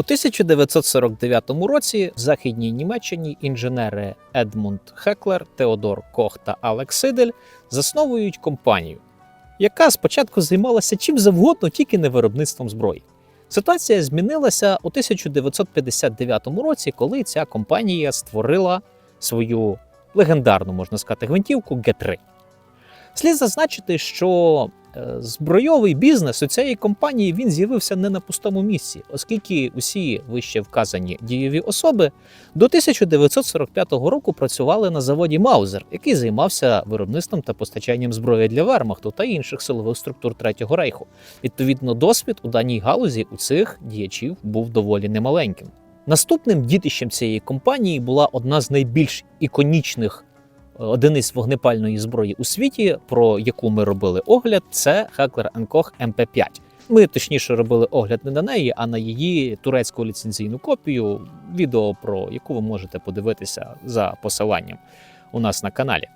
У 1949 році в західній Німеччині інженери Едмунд Хеклер, Теодор Кох та Алекс Сидель засновують компанію, яка спочатку займалася чим завгодно, тільки не виробництвом зброї. Ситуація змінилася у 1959 році, коли ця компанія створила свою легендарну, можна сказати, гвинтівку Г3. Слід зазначити, що збройовий бізнес у цієї компанії він з'явився не на пустому місці, оскільки усі вище вказані дієві особи до 1945 року працювали на заводі Маузер, який займався виробництвом та постачанням зброї для Вермахту та інших силових структур Третього рейху. Відповідно, досвід у даній галузі у цих діячів був доволі немаленьким. Наступним дітищем цієї компанії була одна з найбільш іконічних е, одиниць вогнепальної зброї у світі, про яку ми робили огляд, це Heckler Koch MP5. Ми точніше робили огляд не на неї, а на її турецьку ліцензійну копію, відео про яку ви можете подивитися за посиланням у нас на каналі.